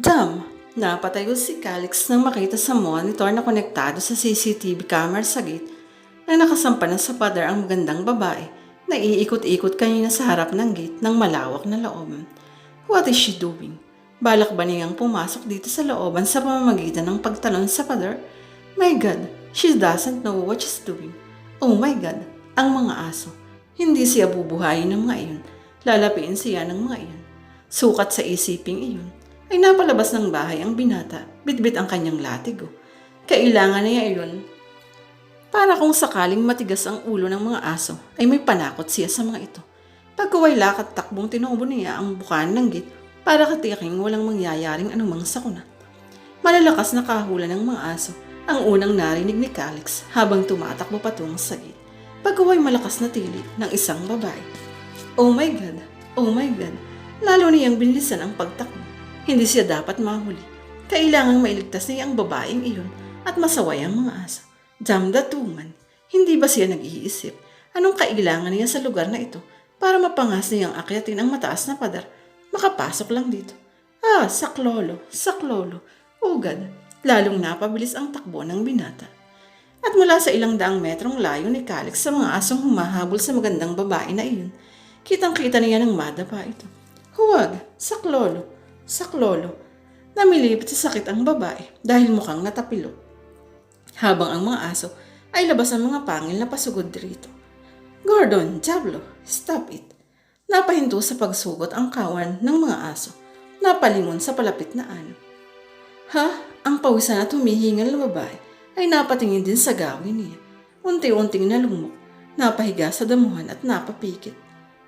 Jam, napatayo si Calix nang makita sa monitor na konektado sa CCTV camera sa gate na nakasampa na sa pader ang magandang babae na iikot-ikot kanina sa harap ng gate ng malawak na looban. What is she doing? Balak ba niyang pumasok dito sa looban sa pamamagitan ng pagtalon sa pader? My God, she doesn't know what she's doing. Oh my God, ang mga aso. Hindi siya bubuhayin ng mga iyon. Lalapiin siya ng mga iyon. Sukat sa isiping iyon ay napalabas ng bahay ang binata, bitbit ang kanyang latigo. Kailangan niya iyon para kung sakaling matigas ang ulo ng mga aso ay may panakot siya sa mga ito. Pagkaway lakat takbong tinubo niya ang bukaan ng gate para katiyaking walang mangyayaring anumang sakuna. Malalakas na kahulan ng mga aso ang unang narinig ni Calix habang tumatakbo patungo sa gate. Pagkaway malakas na tili ng isang babae. Oh my God! Oh my God! Lalo niyang binilisan ang pagtakbo. Hindi siya dapat mahuli. Kailangang mailigtas niya ang babaeng iyon at masaway ang mga aso. Damdatungan. Hindi ba siya nag-iisip? Anong kailangan niya sa lugar na ito para mapangas niyang akyatin ang mataas na pader? Makapasok lang dito. Ah, saklolo, saklolo. Ugad. Lalong napabilis ang takbo ng binata. At mula sa ilang daang metrong layo ni Calix sa mga asong humahabol sa magandang babae na iyon, kitang-kita niya ng madapa ito. Huwag, saklolo, saklolo. Namilipit sa sakit ang babae dahil mukhang natapilo. Habang ang mga aso ay labas ang mga pangil na pasugod dito. Gordon, Diablo, stop it. Napahinto sa pagsugot ang kawan ng mga aso. Napalingon sa palapit na ano. Ha? Ang pawisan at humihingal na babae ay napatingin din sa gawin niya. Unti-unting nalumok, napahiga sa damuhan at napapikit.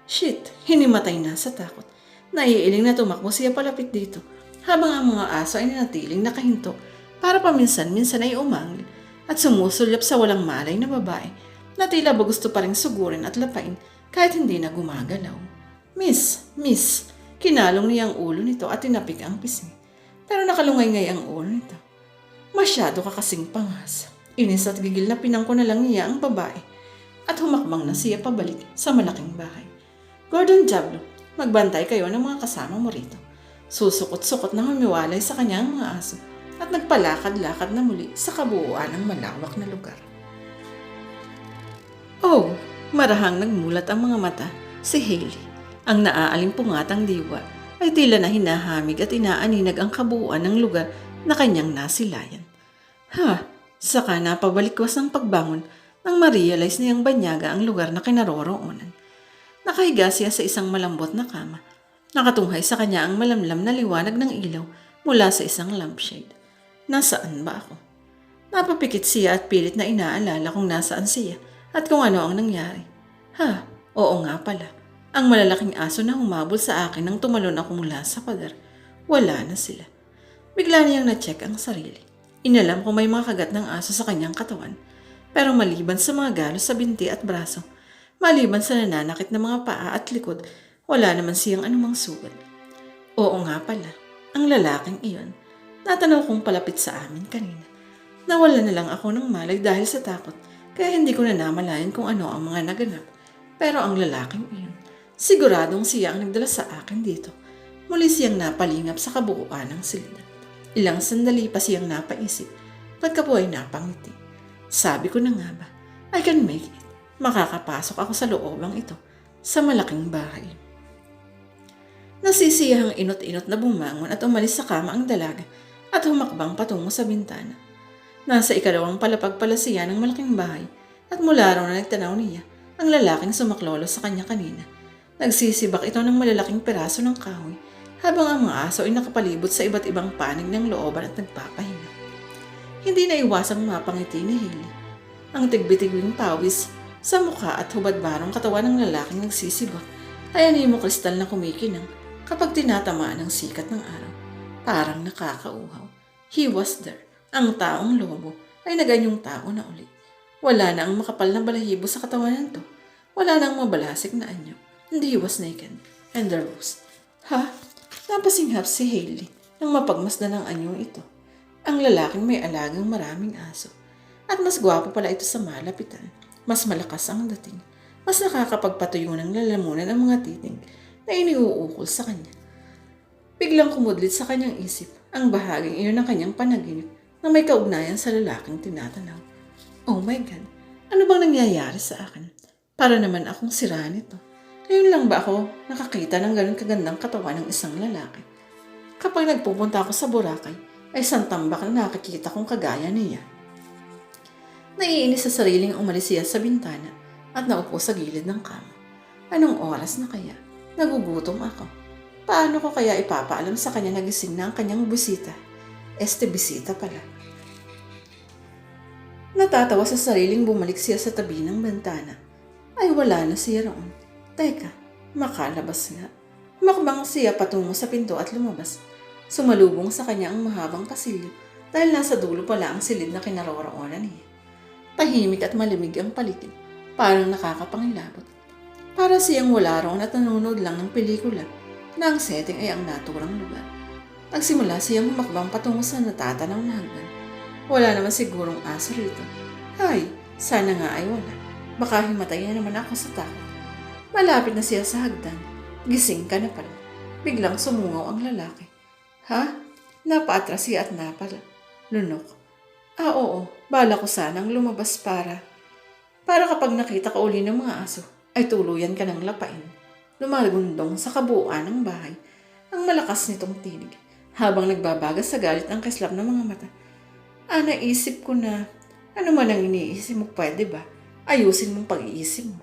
Shit, hinimatay na sa takot. Naiiling na tumakbo siya palapit dito habang ang mga aso ay nanatiling nakahinto para paminsan-minsan ay umangil at sumusulyap sa walang malay na babae na tila ba gusto pa rin sugurin at lapain kahit hindi na gumagalaw. Miss, miss, kinalong niya ang ulo nito at tinapik ang pisngi. Pero nakalungay-ngay ang ulo nito. Masyado ka kasing pangas. Inis at gigil na pinangko na lang niya ang babae at humakbang na siya pabalik sa malaking bahay. Gordon Diablo, magbantay kayo ng mga kasama mo rito. Susukot-sukot na humiwalay sa kanyang mga aso at nagpalakad-lakad na muli sa kabuuan ng malawak na lugar. Oh, marahang nagmulat ang mga mata si Haley. Ang naaalimpungatang diwa ay tila na hinahamig at inaaninag ang kabuuan ng lugar na kanyang nasilayan. Ha, saka napabalikwas ang pagbangon nang ma-realize niyang banyaga ang lugar na kinaroroonan. Nakahiga siya sa isang malambot na kama. Nakatunghay sa kanya ang malamlam na liwanag ng ilaw mula sa isang lampshade. Nasaan ba ako? Napapikit siya at pilit na inaalala kung nasaan siya at kung ano ang nangyari. Ha, oo nga pala. Ang malalaking aso na humabol sa akin nang tumalon ako mula sa pader. Wala na sila. Bigla niyang na-check ang sarili. Inalam kung may mga kagat ng aso sa kanyang katawan. Pero maliban sa mga galos sa binti at braso, maliban sa nananakit na mga paa at likod, wala naman siyang anumang sugat. Oo nga pala, ang lalaking iyon. Natanaw kong palapit sa amin kanina. Nawala na lang ako ng malay dahil sa takot, kaya hindi ko na namalayan kung ano ang mga naganap. Pero ang lalaking iyon, siguradong siya ang nagdala sa akin dito. Muli siyang napalingap sa kabuuan ng silid. Ilang sandali pa siyang napaisip, pagka ay napangiti. Sabi ko na nga ba, I can make it. Makakapasok ako sa loobang ito, sa malaking bahay. Nasisiyahang inot-inot na bumangon at umalis sa kama ang dalaga at humakbang patungo sa bintana. Nasa ikalawang palapag pala siya ng malaking bahay at mula raw na nagtanaw niya ang lalaking sumaklolo sa kanya kanina. Nagsisibak ito ng malalaking peraso ng kahoy habang ang mga aso ay nakapalibot sa iba't ibang panig ng looban at nagpapahinga. Hindi na iwasang mapangiti ni Haley. Ang tigbitigwing pawis sa mukha at hubad-barong katawan ng lalaking nagsisibak ay animo kristal na kumikinang kapag tinatamaan ng sikat ng araw. Parang nakakauhaw. He was there. Ang taong lobo ay naganyong tao na uli. Wala na ang makapal na balahibo sa katawan nito. Wala na ang mabalasik na anyo. And he was naked. And there was. Ha? Napasinghap si Haley nang mapagmasdan ng anyong ito. Ang lalaking may alagang maraming aso. At mas gwapo pala ito sa malapitan. Mas malakas ang dating. Mas nakakapagpatuyo ng lalamunan ang mga titing na iniuukol sa kanya. Biglang kumudlit sa kanyang isip ang bahaging iyon ng kanyang panaginip na may kaugnayan sa lalaking tinatanaw. Oh my God, ano bang nangyayari sa akin? Para naman akong sira nito. Ngayon lang ba ako nakakita ng ganun kagandang katawan ng isang lalaki? Kapag nagpupunta ako sa Boracay, ay isang tambak na nakikita kong kagaya niya. Naiinis sa sariling umalis siya sa bintana at naupo sa gilid ng kama. Anong oras na kaya? Nagugutom ako. Paano ko kaya ipapaalam sa kanya na gising na ang kanyang bisita? Este bisita pala. Natatawa sa sariling bumalik siya sa tabi ng bintana. Ay wala na siya roon. Teka, makalabas nga. Makbang siya patungo sa pinto at lumabas. Sumalubong sa kanya ang mahabang pasilyo dahil nasa dulo pala ang silid na kinaroroonan niya. Tahimik at malimig ang paligid, parang nakakapangilabot. Para siyang wala roon at nanonood lang ng pelikula na ang setting ay ang naturang lugar. Nagsimula siyang humakbang patungo sa natatanaw na. Wala naman sigurong aso rito. Hay, sana nga ay wala. Baka himatay na naman ako sa takot. Malapit na siya sa hagdan. Gising ka na pala. Biglang sumungaw ang lalaki. Ha? Napaatras siya at napala. Lunok. Ah, oo. Bala ko sanang lumabas para... Para kapag nakita ka uli ng mga aso, ay tuluyan ka ng lapain. Lumagundong sa kabuuan ng bahay ang malakas nitong tinig habang nagbabagas sa galit ang kislap ng mga mata. Ah, naisip ko na, ano man ang iniisip mo, pwede ba? Ayusin mong pag-iisip mo.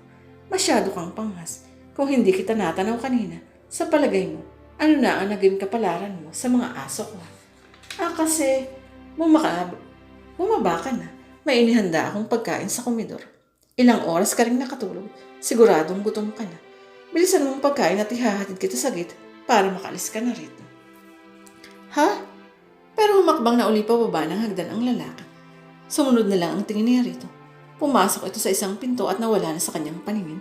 Masyado kang panghas. Kung hindi kita natanaw kanina, sa palagay mo, ano na ang naging kapalaran mo sa mga aso ko? Ah, kasi, bumaka, bumaba ka na. May inihanda akong pagkain sa komedor. Ilang oras ka rin nakatulog. Siguradong gutom ka na. Bilisan mong pagkain at ihahatid kita sa gate para makalis ka na rito. Ha? Pero humakbang na uli pa baba ng hagdan ang lalaki. Sumunod na lang ang tingin niya rito. Pumasok ito sa isang pinto at nawala na sa kanyang paningin.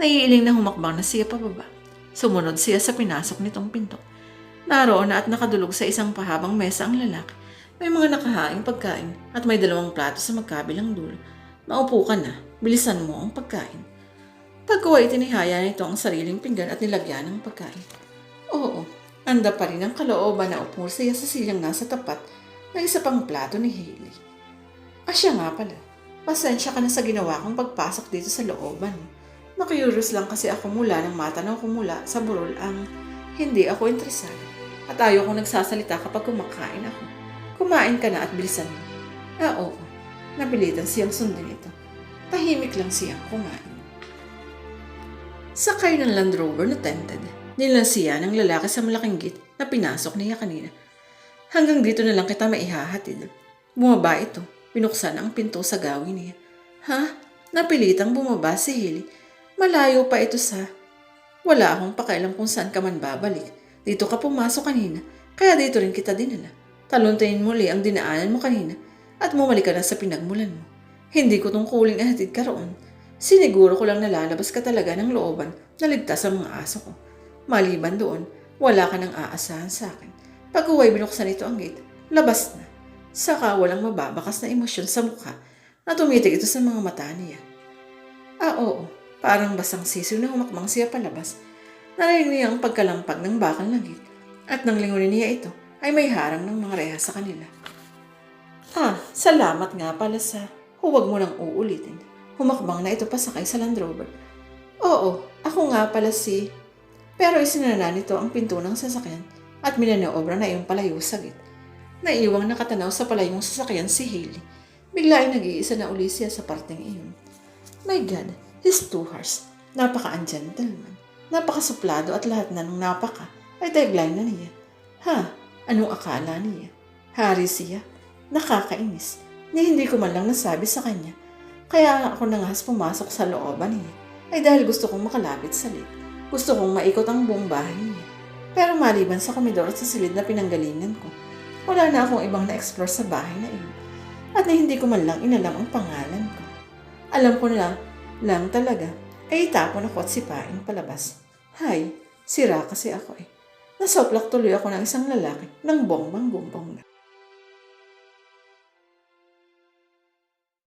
Naiiling na humakbang na siya pababa. Sumunod siya sa pinasok nitong pinto. Naroon na at nakadulog sa isang pahabang mesa ang lalaki. May mga nakahaing pagkain at may dalawang plato sa magkabilang dulo. Maupo ka na, bilisan mo ang pagkain. Pagkuha itinihaya nito ang sariling pinggan at nilagyan ng pagkain. Oo, anda pa rin ang kalooban na upo siya sa silyang nasa tapat ng isa pang plato ni Hailey. Asya nga pala, pasensya ka na sa ginawa kong pagpasok dito sa looban. Nakurious lang kasi ako mula nang matanaw ko mula sa burol ang hindi ako interesado. At ayaw kong nagsasalita kapag kumakain ako. Kumain ka na at bilisan mo. Ah, oo. Napilitan siyang sundin ito. Tahimik lang siyang kumain. Sakay ng Land Rover na tented, nilansiya ng lalaki sa malaking gate na pinasok niya kanina. Hanggang dito na lang kita maihahatid. Bumaba ito, pinuksan ang pinto sa gawin niya. Ha? Napilitang bumaba si Haley. Malayo pa ito sa... Wala akong pakialam kung saan ka man babalik. Dito ka pumasok kanina, kaya dito rin kita dinala. Taluntayin muli ang dinaanan mo kanina at bumalik ka na sa pinagmulan mo. Hindi ko tungkuling ahatid ka. Siniguro ko lang nalalabas ka talaga ng looban na ligtas ang mga aso ko. Maliban doon, wala ka nang aasahan sa akin. Pag uway binuksan ito ang gate, labas na. Saka walang mababakas na emosyon sa mukha na tumitig ito sa mga mata niya. Ah, oo. Parang basang sisiw na humakbang siya palabas. Narinig niya ang pagkalampag ng bakal ng gate at nang lingunin niya ito ay may harang ng mga reha sa kanila. Ah, salamat nga pala sa huwag mo nang uulitin. Humakbang na ito pasakay sa Land Rover. Oo, ako nga pala si... Pero isinana nito ang pinto ng sasakyan at minanoobra na iyong palayo sa gate. Naiwang nakatanaw sa palayong sasakyan si Haley. Bigla ay nag-iisa na uli siya sa parteng iyon. My God, he's too harsh. Napaka-ungentleman. Napaka-suplado at lahat na nung napaka ay tagline na niya. Ha? Anong akala niya? Hari siya? Nakakainis. Ni hindi ko man lang nasabi sa kanya. Kaya ako nangahas pumasok sa looban niya. Ay dahil gusto kong makalapit sa lake. Gusto kong maikot ang buong bahay niya. Pero maliban sa komedor at sa silid na pinanggalingan ko, wala na akong ibang na-explore sa bahay na iyon. At na hindi ko man lang inalam ang pangalan ko. Alam ko na lang talaga ay itapon ako at sipain palabas. Hay, sira kasi ako eh. Nasoplak tuloy ako ng isang lalaki ng bongbang gumbong na.